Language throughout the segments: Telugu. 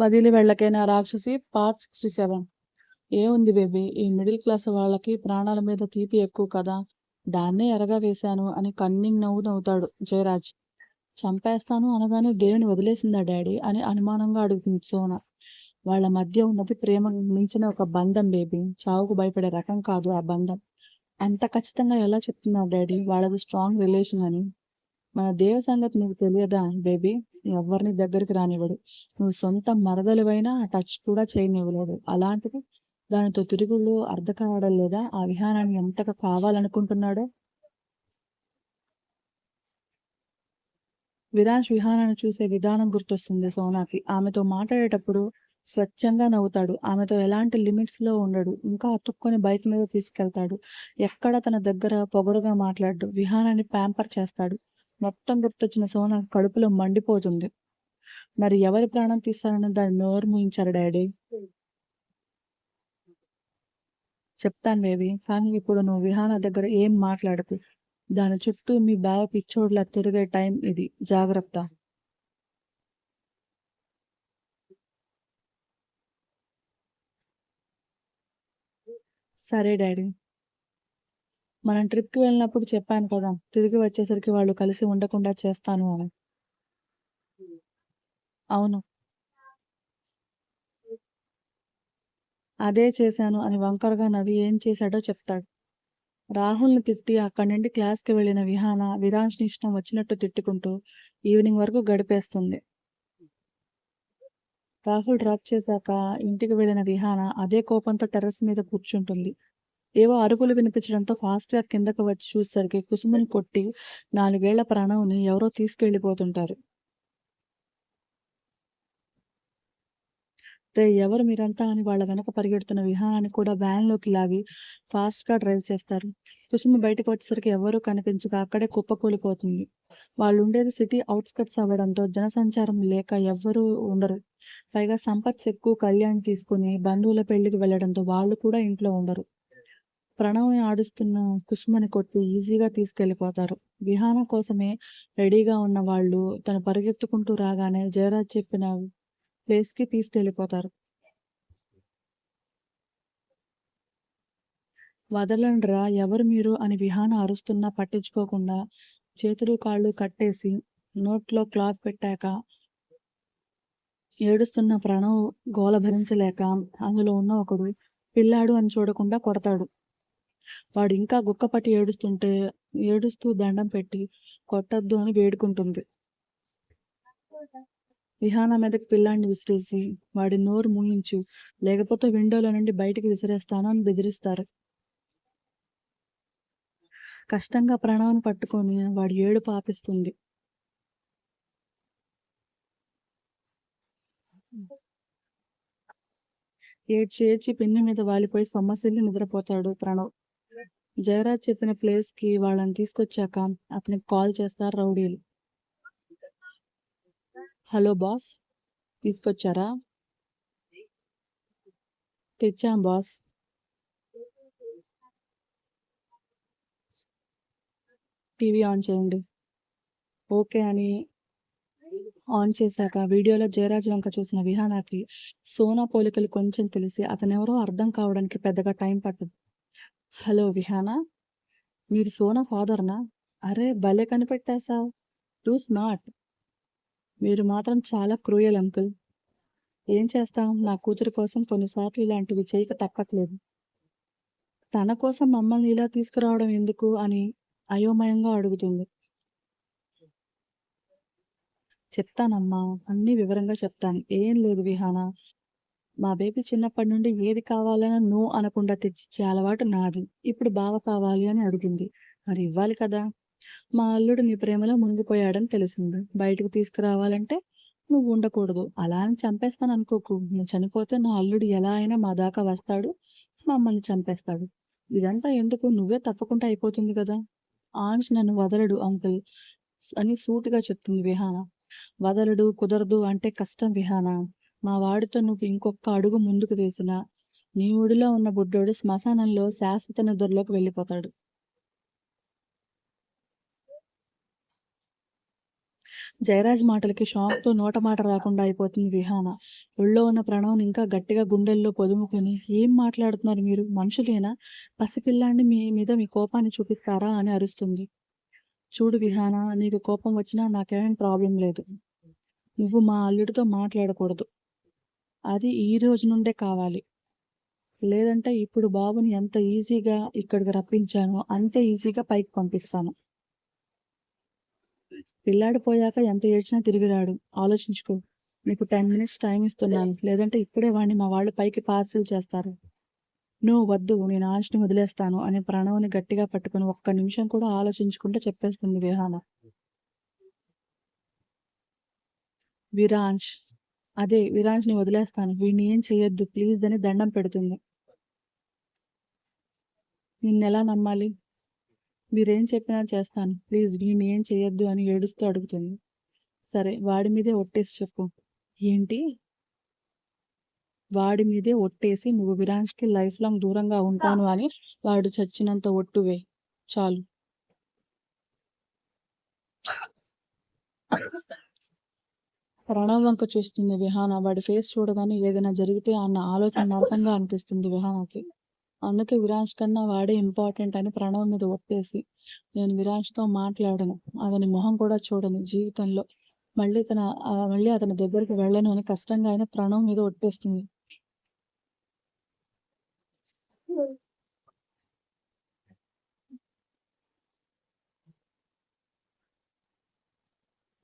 వదిలి వెళ్ళకైన రాక్షసి పార్ట్ సిక్స్టీ సెవెన్. ఏముంది బేబీ? ఈ మిడిల్ క్లాస్ వాళ్ళకి ప్రాణాల మీద తీపి ఎక్కువ కదా. దాన్నే ఎరగా వేశాను అని కన్నింగ్ నవ్వు నవ్వుతాడు జయరాజ్. చంపేస్తాను అనగానే దేవుని వదిలేసిందా డాడీ అని అనుమానంగా అడుగుతుంది సోన. వాళ్ళ మధ్య ఉన్నది ప్రేమ మించిన ఒక బంధం బేబీ. చావుకు భయపడే రకం కాదు ఆ బంధం. అంత ఖచ్చితంగా ఎలా చెప్తున్నావు డాడీ? వాళ్ళది స్ట్రాంగ్ రిలేషన్ అని. మన దేవ సంగతి నీకు తెలియదా బేబీ? ఎవరిని దగ్గరికి రానివ్వడు. నువ్వు సొంత మరదలువైనా టచ్ కూడా చేయనివ్వలేదు అలాంటిది దానితో తిరుగుళ్ళు అర్థం కావడం లేదా ఆ విహానాన్ని ఎంతగా కావాలనుకుంటున్నాడో? విరాజ్ విహానాన్ని చూసే విధానం గుర్తొస్తుంది సోనాకి. ఆమెతో మాట్లాడేటప్పుడు స్వచ్ఛంగా నవ్వుతాడు. ఆమెతో ఎలాంటి లిమిట్స్లో ఉండడు. ఇంకా అతుక్కొని బైక్ మీద తీసుకెళ్తాడు. ఎక్కడ తన దగ్గర పొగరుగా మాట్లాడు. విహానాన్ని ప్యాంపర్ చేస్తాడు. మొత్తం గుర్తొచ్చిన సోన కడుపులో మండిపోతుంది. మరి ఎవరి ప్రాణం తీస్తారని దాన్ని నోరు ముయించారు డాడీ? చెప్తాను బేబీ కానీ ఇప్పుడు నువ్వు విహాన దగ్గర ఏం మాట్లాడకు. దాని చుట్టూ మీ బావ పిచ్చోడ్లా తిరిగే టైం ఇది. జాగ్రత్త. సరే డాడీ. మనం ట్రిప్కి వెళ్ళినప్పుడు చెప్పాను కదా తిరిగి వచ్చేసరికి వాళ్ళు కలిసి ఉండకుండా చేస్తాను అని. అవును. అదే చేశాను అని వంకరగా నవ్వి ఏం చేశాడో చెప్తాడు. రాహుల్ని తిట్టి అక్కడి నుండి క్లాస్కి వెళ్ళిన విహాన విరాజ్ని ఇష్టం వచ్చినట్టు తిట్టుకుంటూ ఈవినింగ్ వరకు గడిపేస్తుంది. రాహుల్ డ్రాప్ చేశాక ఇంటికి వెళ్ళిన విహాన అదే కోపంతో టెర్రస్ మీద కూర్చుంటుంది. ఏవో అరుపులు వినిపించడంతో ఫాస్ట్గా కిందకు వచ్చి చూసేసరికి కుసుమని కొట్టి నాలుగేళ్ళ ప్రణవ్ని ఎవరో తీసుకెళ్ళిపోతుంటారు రే ఎవరు మీరంతా అని వాళ్ళ వెనక పరిగెడుతున్న విహానాన్ని కూడా వ్యాన్లోకి లాగి ఫాస్ట్గా డ్రైవ్ చేస్తారు. కుసుమ బయటకు వచ్చేసరికి ఎవరూ కనిపించక అక్కడే కుప్పకూలిపోతుంది వాళ్ళు ఉండేది సిటీ అవుట్స్కట్స్ అవ్వడంతో జనసంచారం లేక ఎవ్వరూ ఉండరు. పైగా సంపత్ ఎక్కువ కళ్యాణ్ తీసుకుని బంధువుల పెళ్ళికి వెళ్ళడంతో వాళ్ళు కూడా ఇంట్లో ఉండరు. ప్రణవ్ని ఆడిస్తున్న కుసుమని కొట్టి ఈజీగా తీసుకెళ్ళిపోతారు విహాన కోసమే రెడీగా ఉన్న వాళ్ళు తను పరిగెత్తుకుంటూ రాగానే జయరాజ్ చెప్పిన ప్లేస్కి తీసుకెళ్ళిపోతారు వదలండ్రా ఎవరు మీరు అని విహాన అరుస్తున్నా పట్టించుకోకుండా చేతులు కాళ్ళు కట్టేసి నోట్లో క్లాత్ పెట్టాక ఏడుస్తున్న ప్రణవ్ గోల భరించలేక అందులో ఉన్న ఒకడు పిల్లాడు అని చూడకుండా కొడతాడు. వాడు ఇంకా గుక్కపట్టి ఏడుస్తుంటే ఏడుస్తూ దండం పెట్టి కొట్టద్దు అని వేడుకుంటుంది. విహాన మీదకి పిల్లాన్ని విసిరేసి వాడి నోరు మూయించు లేకపోతే విండోలో నుండి బయటికి విసిరేస్తాను అని బెదిరిస్తారు. కష్టంగా ప్రణవ్ని పట్టుకొని వాడి ఏడు పాపిస్తుంది ఏడ్చి ఏడ్చి పిన్ని మీద వాలిపోయి సొమ్మసిల్లి నిద్రపోతాడు ప్రణవ్. జయరాజ్ చెప్పిన ప్లేస్కి వాళ్ళని తీసుకొచ్చాక అతనికి కాల్ చేస్తారు రౌడీలు. హలో బాస్ తీసుకొచ్చారా? తెచ్చాం బాస్. టీవీ ఆన్ చేయండి. ఓకే అని ఆన్ చేశాక వీడియోలో జయరాజ్ వంక చూసిన విహానాకి సోనా పోలికలు కొంచెం తెలిసి అతనెవరో అర్థం కావడానికి పెద్దగా టైం పట్టదు. హలో విహానా మీరు సోనా ఫాదర్నా? అరే భలే కనిపెట్టేశావు. టూ స్మార్ట్ మీరు మాత్రం చాలా క్రూయల్ అంకుల్. ఏం చేస్తాం? నా కూతురు కోసం కొన్నిసార్లు ఇలాంటివి చేయక తప్పట్లేదు. తన కోసం మమ్మల్ని ఇలా తీసుకురావడం ఎందుకు అని అయోమయంగా అడుగుతుంది. చెప్తానమ్మా అన్నీ వివరంగా చెప్తాను. ఏం లేదు విహానా. మా బేబీ చిన్నప్పటి నుండి ఏది కావాలన్నా నో అనకుండా తెచ్చిచ్చే అలవాటు నాది. ఇప్పుడు బావ కావాలి అని అడిగింది. మరి ఇవ్వాలి కదా. మా అల్లుడు నీ ప్రేమలో మునిగిపోయాడని తెలిసింది. బయటకు తీసుకురావాలంటే నువ్వు ఉండకూడదు. అలా అని చంపేస్తాను అనుకోకు. నువ్వు చనిపోతే నా అల్లుడు ఎలా అయినా మా దాకా వస్తాడు. మమ్మల్ని చంపేస్తాడు. ఇదంతా ఎందుకు? నువ్వే తప్పకుండా అయిపోతుంది కదా. ఆంజ్ నన్ను వదలడు అంకుల్ అని సూటిగా చెప్తుంది విహాన. వదలడు కుదరదు అంటే కష్టం విహాన. మా వాడితో నువ్వు ఇంకొక అడుగు ముందుకు వేసినా నీ ఊడిలో ఉన్న బుడ్డోడు శ్మశానంలో శాశ్వత నిద్రలోకి వెళ్ళిపోతాడు జయరాజ్ మాటలకి షాక్‌తో నోట మాట రాకుండా అయిపోతుంది విహాన. ఒళ్ళో ఉన్న ప్రణవ్‌ని ఇంకా గట్టిగా గుండెల్లో పొదుముకొని "ఏం మాట్లాడుతున్నారు మీరు? మనుషులేనా? పసిపిల్లాన్ని మీ మీద మీ కోపాన్ని చూపిస్తారా?" అని అరుస్తుంది. "చూడు విహాన నీకు కోపం వచ్చినా నాకేం ప్రాబ్లం లేదు. నువ్వు మా అల్లుడితో మాట్లాడకూడదు. అది ఈ రోజు నుండే కావాలి. లేదంటే ఇప్పుడు బాబుని ఎంత ఈజీగా ఇక్కడికి రప్పించానో అంతే ఈజీగా పైకి పంపిస్తాను. పిల్లాడు పోయాక ఎంత ఏడ్చినా తిరిగి రాడు. ఆలోచించుకో. నీకు 10 మినిట్స్ టైం ఇస్తున్నాను. లేదంటే ఇప్పుడే వాడిని మా వాళ్ళు పైకి పార్సిల్ చేస్తారు. నువ్వు వద్దు నేను ఆశని వదిలేస్తాను అని ప్రణవ్‌ని గట్టిగా పట్టుకొని ఒక్క నిమిషం కూడా ఆలోచించుకుంటే చెప్పేస్తుంది విహాన. విరాంష్. అదే విరాజ్ని వదిలేస్తాను. వీడిని ఏం చెయ్యొద్దు ప్లీజ్ అని దండం పెడుతుంది. నిన్నెలా నమ్మాలి? మీరేం చెప్పినా చేస్తాను. ప్లీజ్ వీడిని ఏం చెయ్యొద్దు అని ఏడుస్తూ అడుగుతుంది. సరే వాడి మీదే ఒట్టేసి చెప్పు. ఏంటి? వాడి మీదే ఒట్టేసి నువ్వు విరాజ్కి లైఫ్ లాంగ్ దూరంగా ఉంటాను అని వాడు చచ్చినంత ఒట్టు వేయి. చాలు. ప్రణవ్ వంక చూస్తుంది విహాన. వాడి ఫేస్ చూడగానే ఏదైనా జరిగితే అన్న ఆలోచన నరకంగా అనిపిస్తుంది విహానాకి అందుకే విరాజ్ కన్నా వాడే ఇంపార్టెంట్ అని ప్రణవ్ మీద ఒట్టేసి, నేను విరాజ్తో మాట్లాడను. అతని మొహం కూడా చూడను జీవితంలో. మళ్ళీ తన మళ్ళీ అతని దగ్గరికి వెళ్ళను అని కష్టంగా అయినా ప్రణవ్ మీద ఒట్టేస్తుంది.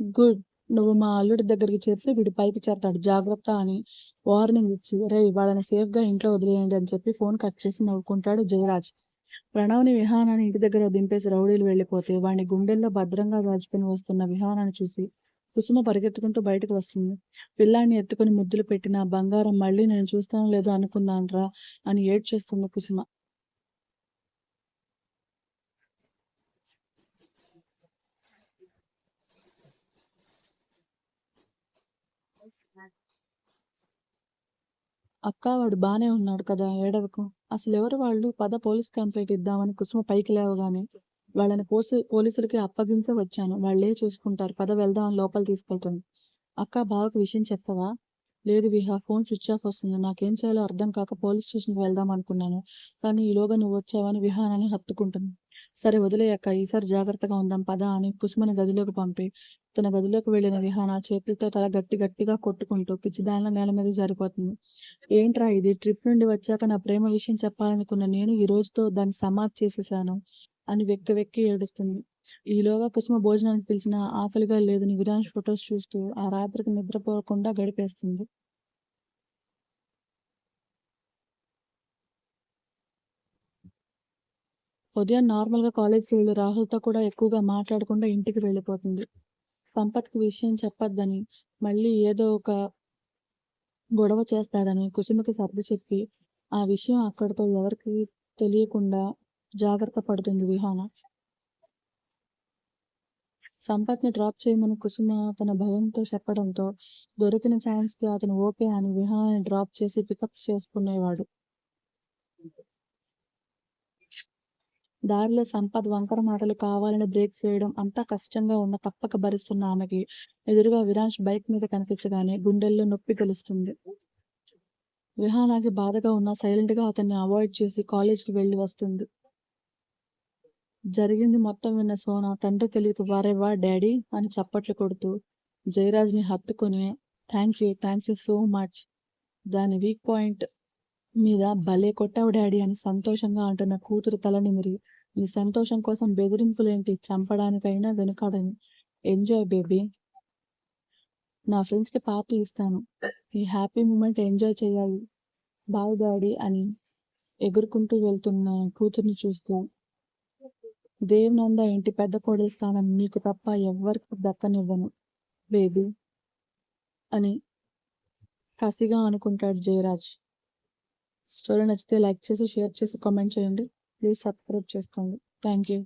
గుడ్. నువ్వు మా అల్లుడి దగ్గరికి చేరితే వీడు పైకి చేరతాడు జాగ్రత్త అని వార్నింగ్ ఇచ్చి, రే వాళ్ళని సేఫ్‌గా ఇంట్లో వదిలేయండి అని చెప్పి ఫోన్ కట్ చేసి నవ్వుకుంటాడు జయరాజ్. ప్రణవ్‌ని, విహానాన్ని ఇంటి దగ్గర దింపేసి రౌడీలు వెళ్ళిపోతే వాడిని గుండెల్లో భద్రంగా దాచుకొని వస్తున్న విహానాన్ని చూసి కుసుమ పరిగెత్తుకుంటూ బయటకు వస్తుంది. పిల్లాన్ని ఎత్తుకొని ముద్దులు పెట్టిన బంగారం మళ్ళీ నేను చూస్తానో లేదో అనుకున్నానురా అని ఏడ్చేస్తుంది కుసుమ. అక్కా వాడు బానే ఉన్నాడు కదా ఏడవకు. ఎవరు వాళ్ళు? పద పోలీస్ కంప్లైంట్ ఇద్దామని కుసుమ పైకి లేవగానే వాళ్ళని పోసి పోలీసులకి అప్పగించే వచ్చాను. వాళ్ళే చూసుకుంటారు. పద వెళ్దాం లోపల తీసుకెళ్తుంది. అక్క బావకు విషయం చెప్పవా? లేదు విహా ఫోన్ స్విచ్ ఆఫ్ వస్తుంది. నాకేం చేయాలో అర్థం కాక పోలీస్ స్టేషన్‌కి వెళ్దాం అనుకున్నాను. కానీ ఈలోగా నువ్వొచ్చావని విహానాన్ని హత్తుకుంటుంది. సరే వదిలేయక్క ఈసారి జాగ్రత్తగా ఉందాం పదా అని కుసుమని గదిలోకి పంపి, తన గదిలోకి వెళ్ళిన విహాన చేతులతో తల గట్టి గట్టిగా కొట్టుకుంటూ పిచ్చిదానిలో నేల మీద జరిపోతుంది ఏంట్రా ఇది? ట్రిప్ నుండి వచ్చాక నా ప్రేమ విషయం చెప్పాలనుకున్న నేను ఈ రోజుతో దాన్ని సమాధి చేసేసాను అని వెక్కి వెక్కి ఏడుస్తుంది. ఈలోగా కుసుమ భోజనానికి పిలిచిన ఆకలిగా లేదని విరాంష్ ఫొటోస్ చూస్తూ ఆ రాత్రికి నిద్రపోకుండా గడిపేస్తుంది. ఉదయం నార్మల్‌గా కాలేజ్‌కి వెళ్ళి రాహుల్‌తో కూడా ఎక్కువగా మాట్లాడకుండా ఇంటికి వెళ్ళిపోతుంది. సంపత్‌కి విషయం చెప్పొద్దని, మళ్ళీ ఏదో ఒక గొడవ చేస్తాడని కుసుమకి సర్ది చెప్పి, ఆ విషయం అక్కడితో ఎవరికీ తెలియకుండా జాగ్రత్త పడుతుంది విహాన. సంపత్‌ని డ్రాప్ చేయమని కుసుమ తన భయంతో చెప్పడంతో దొరికిన ఛాన్స్‌కి అతను ఓకే అని విహాన్ని డ్రాప్ చేసి పికప్ చేసుకునేవాడు. దారిలో సంపద్ వంకర మాటలు కావాలని బ్రేక్ చేయడం అంతా కష్టంగా ఉన్న తప్పక భరిస్తున్న ఆమెకి ఎదురుగా విరాంష్ బైక్ మీద కనిపించగానే గుండెల్లో నొప్పి తెలుస్తుంది. విహానాకి బాధగా ఉన్న సైలెంట్గా అతన్ని అవాయిడ్ చేసి కాలేజ్‌కి వెళ్ళి వస్తుంది. జరిగింది మొత్తం విన్న సోన తండ్రి తెలియక వారేవా డాడీ అని చప్పట్లు కొడుతూ జయరాజ్‌ని హత్తుకొని థ్యాంక్ యూ సో మచ్. దాని వీక్ పాయింట్ మీద భలే కొట్టావు డాడీ అని సంతోషంగా అంటున్న కూతురు తల నిమిరి, నీ సంతోషం కోసం బెదిరింపులేంటి చంపడానికైనా వెనుకాడని ఎంజాయ్ బేబీ. నా ఫ్రెండ్స్‌కి పార్టీ ఇస్తాను. ఈ హ్యాపీ మూమెంట్ ఎంజాయ్ చేయాలి బాయ్ డాడీ అని ఎగురుకుంటూ వెళ్తున్న కూతుర్ని చూస్తూ దేవనంద ఇంటి పెద్ద కోడలి స్థానం నీకు తప్ప ఎవరికి దక్కనివ్వను బేబీ అని కసిగా అనుకుంటాడు జయరాజ్. స్టోరీ నచ్చితే లైక్ చేసి, షేర్ చేసి, కామెంట్ చేయండి. ప్లీజ్ సబ్స్క్రైబ్ చేసుకోండి. Thank you